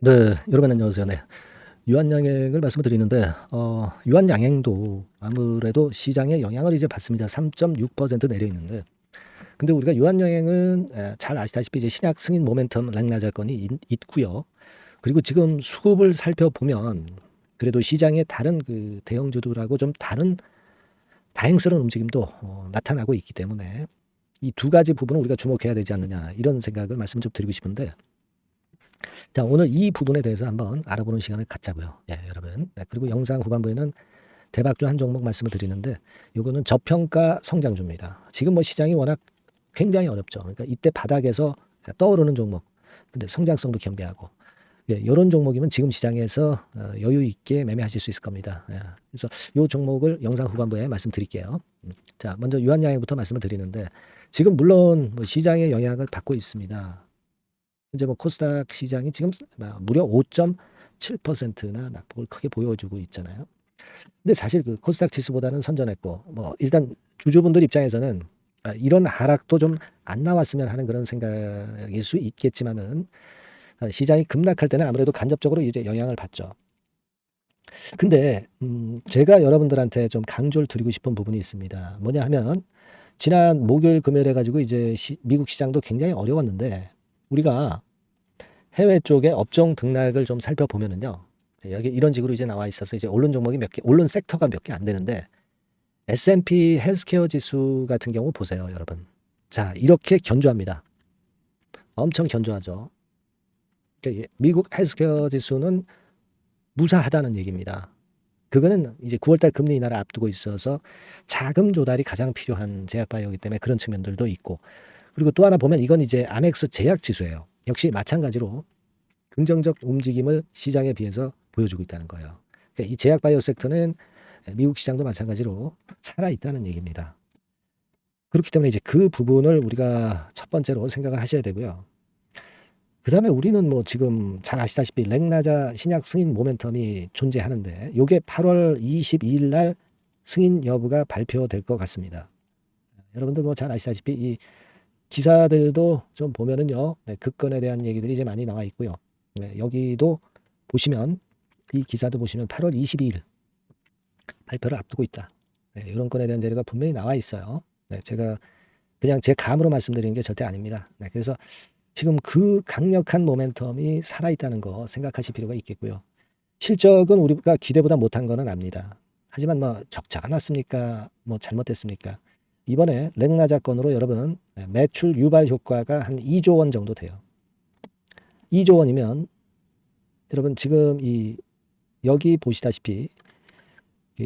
네. 여러분 안녕하세요. 네. 유한양행을 말씀을 드리는데 어 유한양행도 아무래도 시장에 영향을 이제 받습니다. 3.6% 내려 있는데 근데 우리가 유한양행은 예잘 아시다시피 이제 신약 승인 모멘텀 랭라 사건이 있 있고요. 그리고 지금 수급을 살펴보면 그래도 시장의 다른 그 대형주들하고 좀 다른 다행스러운 움직임도 어 나타나고 있기 때문에 이 두 가지 부분을 우리가 주목해야 되지 않느냐 이런 생각을 말씀 좀 드리고 싶은데 자 오늘 이 부분에 대해서 한번 알아보는 시간을 갖자고요. 예 여러분. 네 그리고 영상 후반부에는 대박주 한 종목 말씀을 드리는데 요거는 저평가 성장주입니다. 지금 뭐 시장이 워낙 굉장히 어렵죠. 그러니까 이때 바닥에서 떠오르는 종목 근데 성장성도 겸비하고 예 요런 종목이면 지금 시장에서 어 여유 있게 매매하실 수 있을 겁니다. 예. 그래서 요 종목을 영상 후반부에 말씀드릴게요. 음. 자 먼저 유한양행부터 말씀을 드리는데 지금 물론 뭐 시장의 영향을 받고 있습니다. 현재 뭐 코스닥 시장이 지금 뭐 무려 5.7%나 낙폭을 크게 보여주고 있잖아요. 근데 사실 그 코스닥 지수보다는 선전했고 뭐 일단 주주분들 입장에서는 아 이런 하락도 좀 안 나왔으면 하는 그런 생각일 수 있겠지만은 아 시장이 급락할 때는 아무래도 간접적으로 이제 영향을 받죠. 근데 음 제가 여러분들한테 좀 강조를 드리고 싶은 부분이 있습니다. 뭐냐 하면 지난 목요일 금요일 해 가지고 이제 시 미국 시장도 굉장히 어려웠는데 우리가 해외 쪽의 업종 등락을 좀 살펴보면은요. 여기 이런 식으로 이제 나와 있어서 이제 오른 종목이 몇개 오른 섹터가 몇 개 안 되는데 S&P 헬스케어 지수 같은 경우 보세요 여러분. 자 이렇게 견조합니다. 엄청 견조하죠. 그러니까 미국 헬스케어 지수는 무사하다는 얘기입니다. 그거는 이제 9월 달 금리 인하를 앞두고 있어서 자금 조달이 가장 필요한 제약바이오이기 때문에 그런 측면들도 있고 그리고 또 하나 보면 이건 이제 아멕스 제약 지수예요. 역시 마찬가지로 긍정적 움직임을 시장에 비해서 보여주고 있다는 거예요. 그러니까 이 제약 바이오 섹터는 미국 시장도 마찬가지로 살아 있다는 얘기입니다. 그렇기 때문에 이제 그 부분을 우리가 첫 번째로 생각을 하셔야 되고요. 그 다음에 우리는 뭐 지금 잘 아시다시피 랭나자 신약 승인 모멘텀이 존재하는데 요게 8월 22일 날 승인 여부가 발표될 것 같습니다. 여러분들 뭐 잘 아시다시피 이 기사들도 좀 보면은요. 네그 건에 대한 얘기들이 이제 많이 나와 있고요. 네 여기도 보시면 이 기사도 보시면 8월 22일 발표를 앞두고 있다. 네 요런 건에 대한 자료가 분명히 나와 있어요. 네 제가 그냥 제 감으로 말씀드리는 게 절대 아닙니다. 네 그래서 지금 그 강력한 모멘텀이 살아 있다는 거 생각하실 필요가 있겠고요. 실적은 우리가 기대보다 못한 거는 압니다. 하지만 뭐 적자가 났습니까? 뭐 잘못됐습니까? 이번에 랭나자 건으로 여러분 매출 유발 효과가 한 2조 원 정도 돼요. 2조 원이면 여러분 지금 이 여기 보시다시피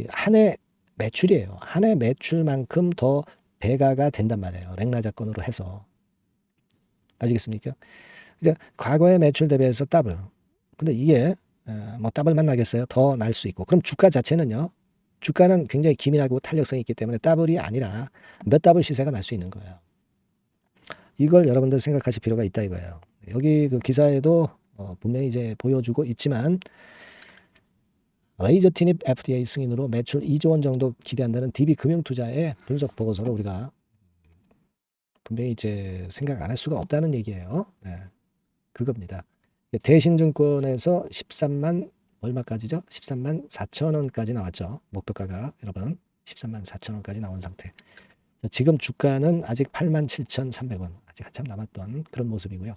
한 해 매출이에요. 한 해 매출만큼 더 배가가 된단 말이에요. 랭나자 건으로 해서. 아시겠습니까? 그러니까 과거의 매출 대비해서 더블. 근데 이게 어, 뭐 더블만 나겠어요? 더 날 수 있고. 그럼 주가 자체는요. 주가는 굉장히 기민하고 탄력성이 있기 때문에 더블이 아니라 몇 더블 시세가 날 수 있는 거예요. 이걸 여러분들 생각하실 필요가 있다 이거예요. 여기 그 기사에도 어 분명히 이제 보여주고 있지만 레이저 티닙 FDA 승인으로 매출 2조 원 정도 기대한다는 DB 금융투자의 분석 보고서를 우리가 분명히 이제 생각 안 할 수가 없다는 얘기예요. 네. 그겁니다. 대신증권에서 13만 얼마까지죠? 13만 4천 원까지 나왔죠. 목표가가 여러분 13만 4천 원까지 나온 상태. 자, 지금 주가는 아직 8만 7천3백원 아직 한참 남았던 그런 모습이고요.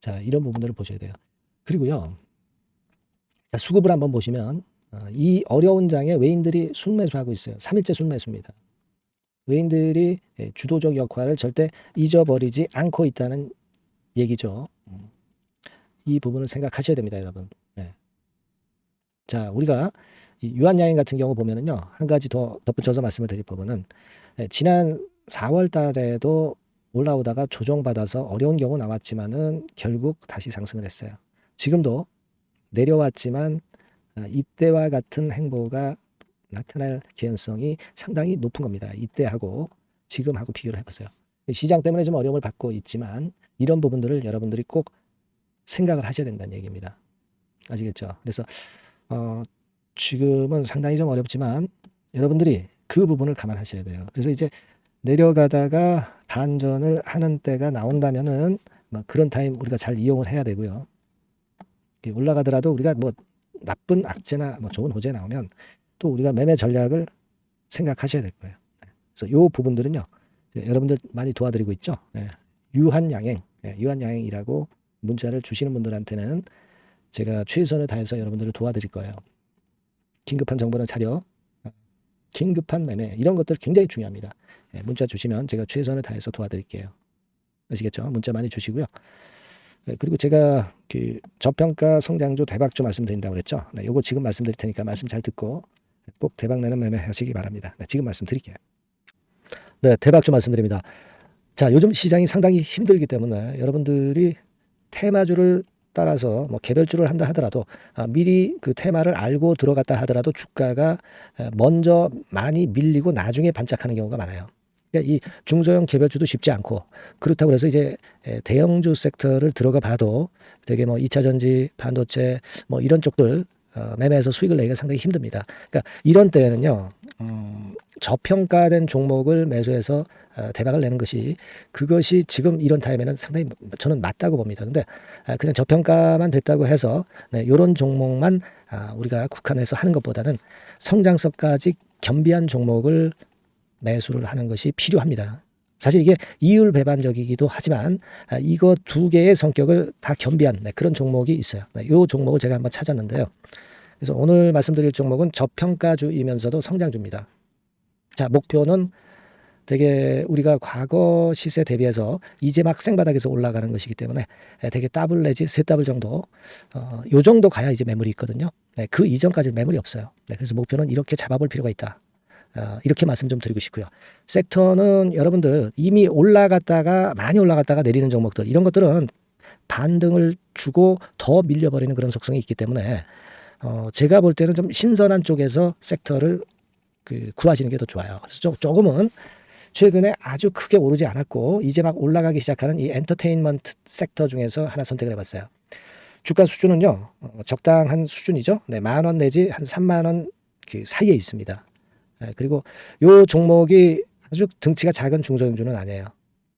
자 이런 부분들을 보셔야 돼요. 그리고요. 자, 수급을 한번 보시면 어, 이 어려운 장에 외인들이 순매수하고 있어요. 3일째 순매수입니다. 외인들이 예, 주도적 역할을 절대 잊어버리지 않고 있다는 얘기죠. 음. 이 부분을 생각하셔야 됩니다, 여러분. 네. 자, 우리가 유한양행 같은 경우 보면은요, 한 가지 더 덧붙여서 말씀을 드릴 부분은 예, 지난 4월 달에도 올라오다가 조정받아서 어려운 경우 나왔지만은 결국 다시 상승을 했어요. 지금도 내려왔지만 아, 이때와 같은 행보가 나타날 개연성이 상당히 높은 겁니다. 이때하고 지금하고 비교를 해보세요. 시장 때문에 좀 어려움을 받고 있지만 이런 부분들을 여러분들이 꼭 생각을 하셔야 된다는 얘기입니다. 아시겠죠? 그래서 어, 지금은 상당히 좀 어렵지만 여러분들이 그 부분을 감안하셔야 돼요. 그래서 이제 내려가다가 반전을 하는 때가 나온다면은 뭐 그런 타임 우리가 잘 이용을 해야 되고요. 올라가더라도 우리가 뭐 나쁜 악재나 뭐 좋은 호재 나오면 또 우리가 매매 전략을 생각하셔야 될 거예요. 네. 그래서 요 부분들은요. 여러분들 많이 도와드리고 있죠. 예. 유한양행, 예, 유한양행이라고 문자를 주시는 분들한테는 제가 최선을 다해서 여러분들을 도와드릴 거예요. 긴급한 정보나 자료, 어, 긴급한 매매 이런 것들 굉장히 중요합니다. 예, 문자 주시면 제가 최선을 다해서 도와드릴게요. 아시겠죠? 문자 많이 주시고요. 네, 그리고 제가 그 저평가 성장주 대박주 말씀드린다고 그랬죠. 네, 요거 지금 말씀드릴 테니까 말씀 잘 듣고 꼭 대박 내는 매매 하시기 바랍니다. 네, 지금 말씀드릴게요. 네, 대박주 말씀드립니다. 자, 요즘 시장이 상당히 힘들기 때문에 여러분들이 테마주를 따라서 뭐 개별주를 한다 하더라도 아, 미리 그 테마를 알고 들어갔다 하더라도 주가가 에, 먼저 많이 밀리고 나중에 반짝하는 경우가 많아요. 그러니까 이 중소형 개별주도 쉽지 않고 그렇다고 해서 이제 에, 대형주 섹터를 들어가 봐도 되게 뭐 2차 전지, 반도체 뭐 이런 쪽들 어, 매매해서 수익을 내기가 상당히 힘듭니다. 그러니까 이런 때에는요, 음, 저평가된 종목을 매수해서 어, 대박을 내는 것이 그것이 지금 이런 타임에는 상당히 저는 맞다고 봅니다. 근데 아, 그냥 저평가만 됐다고 해서 네, 이런 종목만 아, 우리가 국한해서 하는 것보다는 성장성까지 겸비한 종목을 매수를 하는 것이 필요합니다. 사실 이게 이율 배반적이기도 하지만 아, 이거 두 개의 성격을 다 겸비한 네, 그런 종목이 있어요. 네, 이 종목을 제가 한번 찾았는데요. 그래서 오늘 말씀드릴 종목은 저평가주이면서도 성장주입니다. 자 목표는 되게 우리가 과거 시세 대비해서 이제 막 생바닥에서 올라가는 것이기 때문에 되게 더블 내지 세 더블 정도 어, 요 정도 가야 이제 매물이 있거든요. 네, 그 이전까지 매물이 없어요. 네, 그래서 목표는 이렇게 잡아볼 필요가 있다. 어, 이렇게 말씀 좀 드리고 싶고요. 섹터는 여러분들 이미 올라갔다가 많이 올라갔다가 내리는 종목들 이런 것들은 반등을 주고 더 밀려버리는 그런 속성이 있기 때문에 어, 제가 볼 때는 좀 신선한 쪽에서 섹터를 그 구하시는 게 더 좋아요. 그래서 조, 조금은 최근에 아주 크게 오르지 않았고 이제 막 올라가기 시작하는 이 엔터테인먼트 섹터 중에서 하나 선택을 해봤어요. 주가 수준은요 어, 적당한 수준이죠. 네, 만 원 내지 한 3만 원 그 사이에 있습니다. 네, 그리고 요 종목이 아주 등치가 작은 중소형주는 아니에요.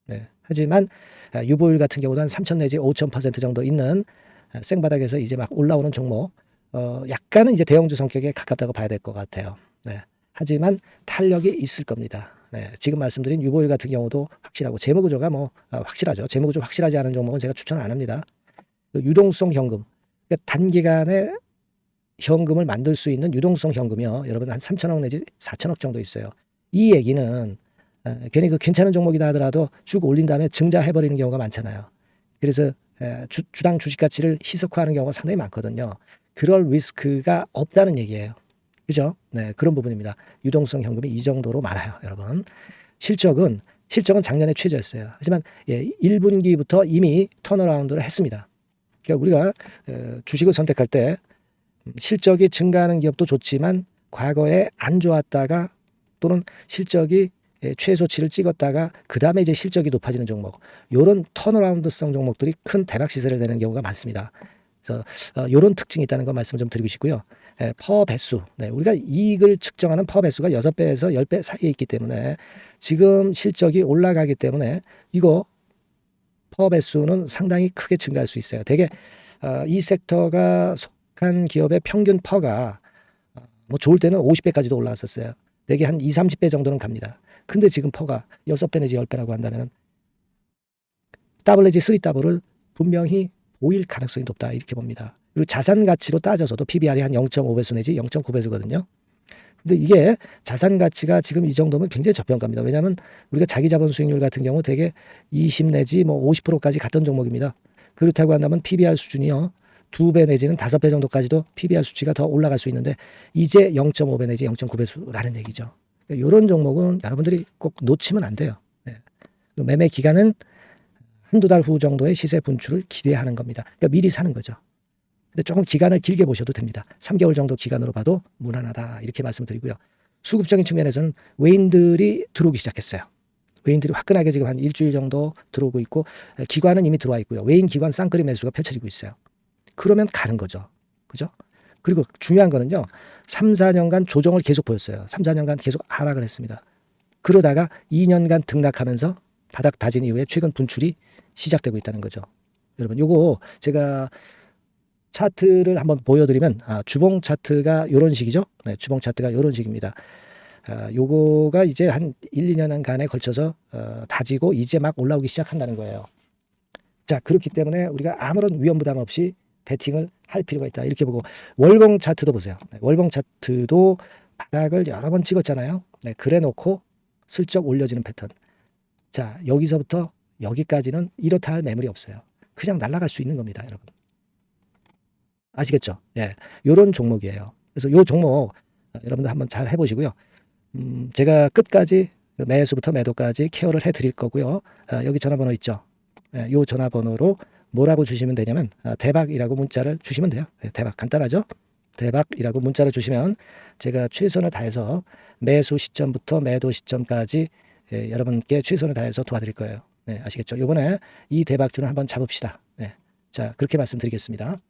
네, 하지만 아, 유보율 같은 경우도 한 3천 내지 5천 퍼센트 정도 있는 아, 생바닥에서 이제 막 올라오는 종목, 어, 약간은 이제 대형주 성격에 가깝다고 봐야 될 것 같아요. 네. 하지만 탄력이 있을 겁니다. 네, 지금 말씀드린 유보율 같은 경우도 확실하고 재무구조가 뭐 아, 확실하죠. 재무구조 확실하지 않은 종목은 제가 추천을 안 합니다. 그 유동성 현금, 그러니까 단기간에 현금을 만들 수 있는 유동성 현금이요. 여러분 한 3천억 내지 4천억 정도 있어요. 이 얘기는 어, 괜히 그 괜찮은 종목이다 하더라도 쭉 올린 다음에 증자해버리는 경우가 많잖아요. 그래서 에, 주, 주당 주식 가치를 희석화하는 경우가 상당히 많거든요. 그럴 리스크가 없다는 얘기예요. 그죠? 네, 그런 부분입니다. 유동성 현금이 이 정도로 많아요, 여러분. 실적은 실적은 작년에 최저였어요. 하지만 예, 1분기부터 이미 턴어라운드를 했습니다. 그러니까 우리가 어, 주식을 선택할 때 실적이 증가하는 기업도 좋지만 과거에 안 좋았다가 또는 실적이 예, 최소치를 찍었다가 그 다음에 이제 실적이 높아지는 종목, 요런 턴어라운드성 종목들이 큰 대박 시세를 내는 경우가 많습니다. 그래서 어, 요런 특징이 있다는 거 말씀 좀 드리고 싶고요. 예, 퍼 배수. 네, 우리가 이익을 측정하는 퍼 배수가 6배에서 10배 사이에 있기 때문에 지금 실적이 올라가기 때문에 이거 퍼 배수는 상당히 크게 증가할 수 있어요. 되게 어, 이 섹터가 속한 기업의 평균 퍼가 어, 뭐 좋을 때는 50배까지도 올라왔었어요. 되게 한 2, 30배 정도는 갑니다. 근데 지금 퍼가 6배 내지 10배라고 한다면 더블 내지 3 더블을 분명히 보일 가능성이 높다 이렇게 봅니다. 그리고 자산 가치로 따져서도 PBR이 한 0.5배수 내지 0.9배수거든요. 근데 이게 자산 가치가 지금 이 정도면 굉장히 저평가입니다. 왜냐하면 우리가 자기 자본 수익률 같은 경우 되게 20 내지 뭐 50%까지 갔던 종목입니다. 그렇다고 한다면 PBR 수준이요. 두 배 내지는 다섯 배 정도까지도 PBR 수치가 더 올라갈 수 있는데 이제 0.5배 내지 0.9배수라는 얘기죠. 이런 그러니까 종목은 여러분들이 꼭 놓치면 안 돼요. 네. 매매 기간은 한두 달 후 정도의 시세 분출을 기대하는 겁니다. 그러니까 미리 사는 거죠. 근데 조금 기간을 길게 보셔도 됩니다. 3개월 정도 기간으로 봐도 무난하다 이렇게 말씀드리고요. 수급적인 측면에서는 외인들이 들어오기 시작했어요. 외인들이 화끈하게 지금 한 일주일 정도 들어오고 있고 기관은 이미 들어와 있고요. 외인 기관 쌍끌이 매수가 펼쳐지고 있어요. 그러면 가는 거죠. 그죠? 그리고 중요한 거는요. 3, 4년간 조정을 계속 보였어요. 3, 4년간 계속 하락을 했습니다. 그러다가 2년간 등락하면서 바닥 다진 이후에 최근 분출이 시작되고 있다는 거죠. 여러분, 요거 제가 차트를 한번 보여드리면 아, 주봉 차트가 이런 식이죠. 네, 주봉 차트가 이런 식입니다. 아, 요거가 이제 한 1, 2년 간에 걸쳐서 어, 다지고 이제 막 올라오기 시작한다는 거예요. 자 그렇기 때문에 우리가 아무런 위험 부담 없이 베팅을 할 필요가 있다 이렇게 보고 월봉 차트도 보세요. 네, 월봉 차트도 바닥을 여러 번 찍었잖아요. 네, 그래 놓고 슬쩍 올려지는 패턴. 자 여기서부터 여기까지는 이렇다 할 매물이 없어요. 그냥 날아갈 수 있는 겁니다, 여러분. 아시겠죠? 예, 요런 종목이에요. 그래서 요 종목 어, 여러분들 한번 잘 해보시고요. 음, 제가 끝까지 매수부터 매도까지 케어를 해드릴 거고요. 아, 여기 전화번호 있죠? 예, 요 전화번호로 뭐라고 주시면 되냐면 아, 대박이라고 문자를 주시면 돼요. 예, 대박 간단하죠? 대박이라고 문자를 주시면 제가 최선을 다해서 매수 시점부터 매도 시점까지 예, 여러분께 최선을 다해서 도와드릴 거예요. 네, 아시겠죠? 이번에 이 대박주를 한번 잡읍시다. 네, 자 그렇게 말씀드리겠습니다.